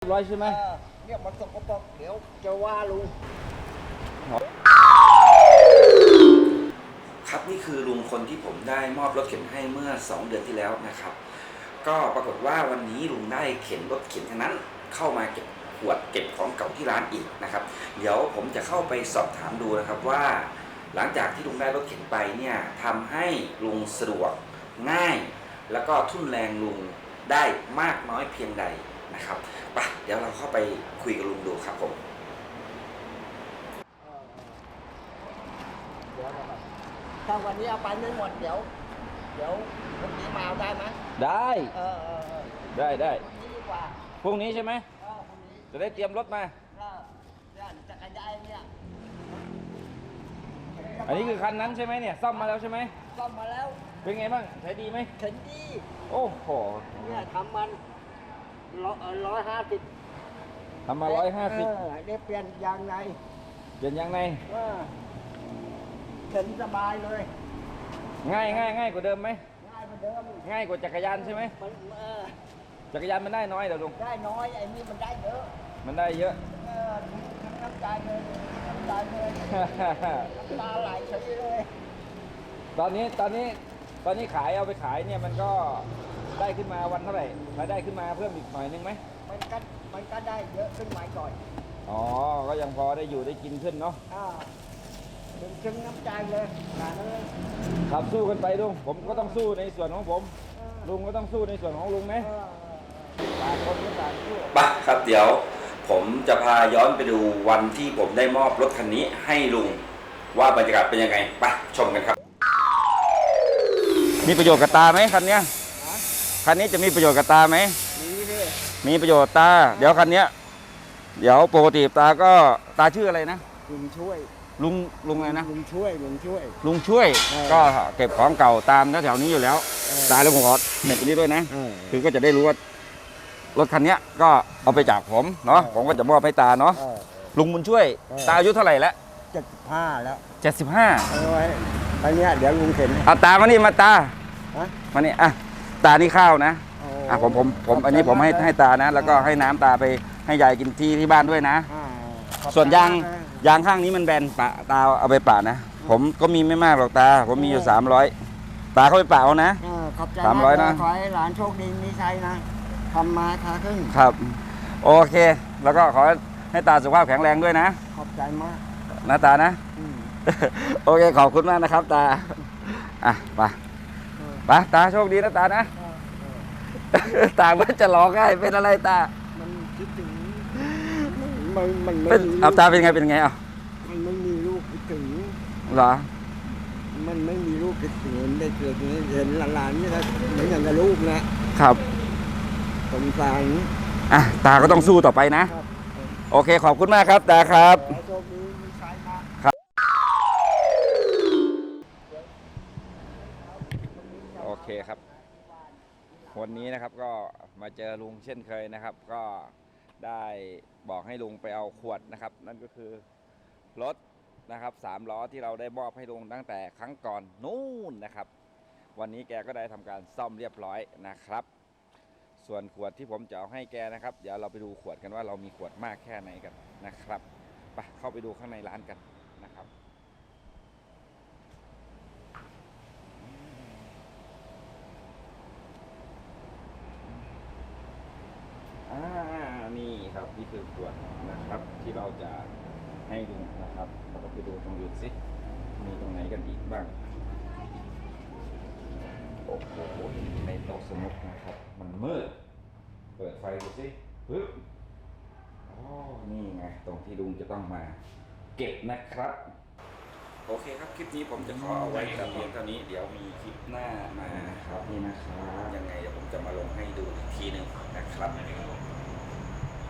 เรียบร้อยใช่ไหมเออเนี่ยมันสกปรกเดี๋ยวจะว่าลุงครับนี่คือลุงคนที่ผมได้มอบรถเข็นให้เมื่อ 2 เดือนที่แล้วนะครับ ก็ปรากฏว่าวันนี้ลุงได้เข็นรถเข็นคันนั้น เข้ามาเก็บขวดเก็บของเก่าที่ร้านอีกนะครับ เดี๋ยวผมจะเข้าไปสอบถามดูนะครับว่า หลังจากที่ลุงได้รถเข็นไปเนี่ยทำให้ลุงสะดวกง่าย แล้วก็ทุ่นแรงลุงได้มากน้อยเพียงใด นะครับไปะเดี๋ยวเราเข้าไปคุยกับลุงดูครับผมเดี๋ยวนะครับถ้าวันนี้เอาไปไม่หมดเดี๋ยว เดี๋ยวพรุ่งนี้มาเอาได้ไหมได้เออเออเออได้ได้พรุ่งนี้ดีกว่าพรุ่งนี้ใช่ไหมเออพรุ่งนี้จะได้เตรียมรถมา ก็ย่านจักรยานเนี่ยอันนี้คือคันนั้นใช่ไหมเนี่ยซ่อมมาแล้วใช่ไหมซ่อมมาแล้วเป็นไงบ้างใช้ดีไหมเข็นดีโอ้โหเนี่ยทำมัน ร้อยร้อยห้าสิบทำมาร้อยห้าสิบเออได้เปลี่ยนยางในเปลี่ยนยางในเออเข็นสบายเลย ง่ายง่ายง่ายกว่าเดิมไหมง่ายกว่าเดิมง่ายกว่าจักรยานใช่ไหมมันเออจักรยานมันได้น้อยเดี๋ยวลุงได้น้อยไอ้นี่มันได้เยอะมันได้เยอะเออทั้งน้ำใจเลยน้ำใจเลยน้ำตาไหลเฉยเลย ตอนนี้ตอนนี้ตอนนี้ขายเอาไปขายเนี่ยมันก็ ได้ขึ้นมาวันเท่าไหร่รายได้ขึ้นมาเพิ่มอีกหน่อยนึงไหมมันก็มันก็ได้เยอะขึ้นมาก่อนอ๋อ ก็ยังพอได้อยู่ได้กินขึ้นเนาะ อ่าถึงถึงน้ำใจเลยขนาดนั้นเลยครับสู้กันไปลุง ผมก็ต้องสู้ในส่วนของผมเออลุงก็ต้องสู้ในส่วนของลุงไหมเออต่างคนก็ต่างสู้ ปะครับเดี๋ยวผมจะพาย้อนไปดูวันที่ผมได้มอบรถคันนี้ให้ลุง ว่าบรรยากาศเป็นยังไงไปชมกันครับ มีประโยชน์กับตาไหมคันเนี้ย คันนี้จะมีประโยชน์กับตาไหม นี่สิมีประโยชน์ตา เดี๋ยวคันเนี้ยเดี๋ยวปกติตาก็ตาชื่ออะไรนะ ลุงช่วยลุงลุงอะไรนะลุงช่วยลุงช่วย ลุงช่วยเออ ก็เก็บของเก่าตามแถวๆนี้อยู่แล้ว เออตาแล้วผมขอเน็ตตรงนี้ด้วยนะ เออ คือก็จะได้รู้ว่ารถคันเนี้ยก็เอาไปจากผมเนาะเออ ผมก็จะมอบให้ตาเนาะเออ ลุงบุญช่วย เออ ตาอายุเท่าไหร่แล้วเจ็ดสิบห้าแล้วเจ็ดสิบห้าเอาไว้อันเนี้ยเดี๋ยวลุงเข็นให้เอาตามานี่มาตาฮะ มานี่อะ ตานี่ข้าวนะโอ้อะผมผมผมอันนี้ผมให้ให้ตานะ แล้วก็ให้น้ำตาไปให้ยายกินที่ที่บ้านด้วยนะอ่าขอบใจส่วนยางมกนะยางข้างนี้มันแบนปะตาเอาไปปะนะ ผมก็มีไม่มากหรอกตา ผมมีอยู่สามร้อยตาเข้าไปปะเอานะเออขอบใจสามร้อยกนะขอให้หลานโชคดีมีชัยนะทำมาค้าขึ้น ครับ โอเค แล้วก็ขอให้ตาสุขภาพแข็งแรงด้วยนะขอบใจมากนะตานะ อืม โอเคขอบคุณมากนะครับตา อะไป ไปตาโชคดีนะตานะเออเออตามันจะร้องไห้เป็นอะไรตา มันคิดถึงมันมันไม่เป็นมีเอาตาเป็นไงเป็นไงเอามันไม่มีลูกคิดถึง เหรอ มันไม่มีลูกคิดถึงได้เกิดนี้เห็นหลานๆนี่นะเหมือนอย่างกับลูกนะครับ สงสารอะ ตาก็ต้องสู้ต่อไปนะครับโอเค ขอบคุณมากครับ ตาครับ ขอให้โชคดี เคครับ วันนี้นะครับก็มาเจอลุงเช่นเคยนะครับ ก็ได้บอกให้ลุงไปเอาขวดนะครับ นั่นก็คือรถนะครับสามล้อที่เราได้มอบให้ลุงตั้งแต่ครั้งก่อนนู่นนะครับ วันนี้แกก็ได้ทำการซ่อมเรียบร้อยนะครับ ส่วนขวดที่ผมจะเอาให้แกนะครับ เดี๋ยวเราไปดูขวดกันว่าเรามีขวดมากแค่ไหนกันนะครับไปเข้าไปดูข้างในร้านกันนะครับ อ่า นี่ครับนี่คือขวดนะครับ ที่เราจะให้ดูนะครับเราก็ไปดูตรงอื่นสิมีตรงไหนกันอีกบ้างโอ้โหในโต๊ะสนุกนะครับ มันมืดเปิดไฟดูสิปึ๊บอ๋อนี่ไงตรงที่ลุงจะต้องมา เก็บนะครับโอเคครับ คลิปนี้ผมจะขอเอาไว้แต่เพียงเท่านี้ เดี๋ยวมีคลิปหน้ามานะครับนี่นะครับ ยังไงเดี๋ยวผมจะมาลงให้ดูอีกทีหนึ่งนะครับ